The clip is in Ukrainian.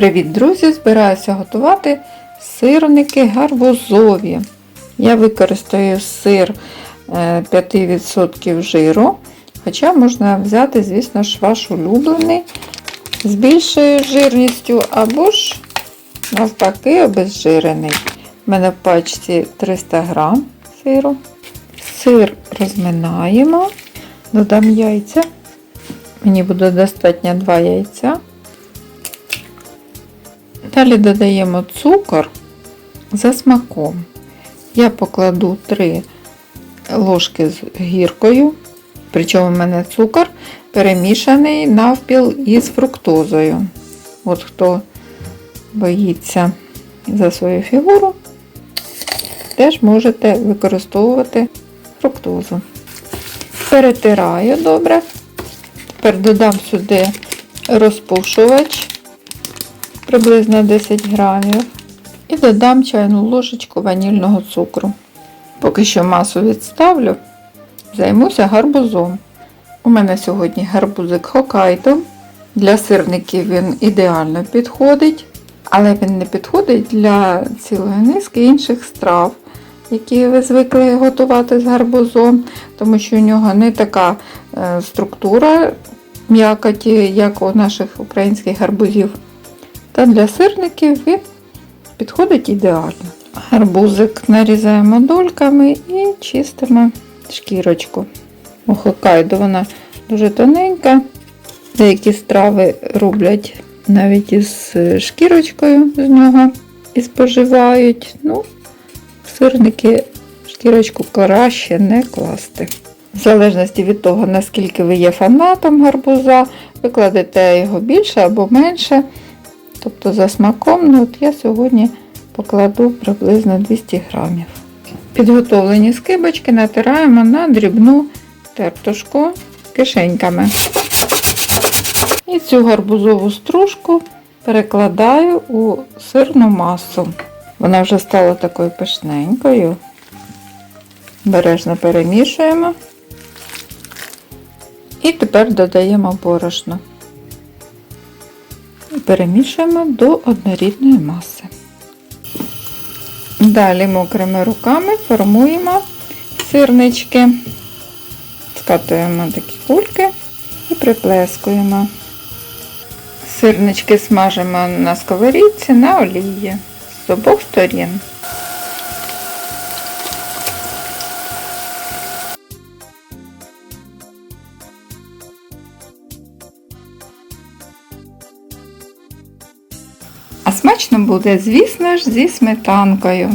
Привіт, друзі! Збираюся готувати сирники гарбузові. Я використаю сир е, 5% жиру, хоча можна взяти, звісно ж, ваш улюблений з більшою жирністю або ж навпаки обезжирений. У мене в пачці 300 грам сиру. Сир розминаємо, додам яйця. Мені буде достатньо 2 яйця. Далі додаємо цукор за смаком. Я покладу 3 ложки з гіркою, причому в мене цукор перемішаний навпіл із фруктозою. От хто боїться за свою фігуру, теж можете використовувати фруктозу. Перетираю добре. Тепер додам сюди розпушувач приблизно 10 грамів. І додам чайну ложечку ванільного цукру. Поки що масу відставлю, займуся гарбузом. У мене сьогодні гарбузик Хокайдо. Для сирників він ідеально підходить, але він не підходить для цілої низки інших страв, які ви звикли готувати з гарбузом, тому що у нього не така е, структура м'якоті, як у наших українських гарбузів. Та для сирників він підходить ідеально. Гарбузик нарізаємо дольками і чистимо шкірочку. У Хокайдо вона дуже тоненька. Деякі страви роблять навіть із шкірочкою з нього і споживають. Ну, сирники шкірочку краще не класти. В залежності від того, наскільки ви є фанатом гарбуза, ви кладете його більше або менше. Тобто за смаком, ну от я сьогодні покладу приблизно 200 грамів. Підготовлені скибочки натираємо на дрібну тертушку кишеньками. І цю гарбузову стружку перекладаю у сирну масу. Вона вже стала такою пишненькою. Бережно перемішуємо. І тепер додаємо борошно перемішуємо до однорідної маси. Далі мокрими руками формуємо сирнички, скатуємо такі кульки і приплескуємо. Сирнички смажимо на сковорідці на олії з обох сторін. А смачно буде, звісно ж, зі сметанкою.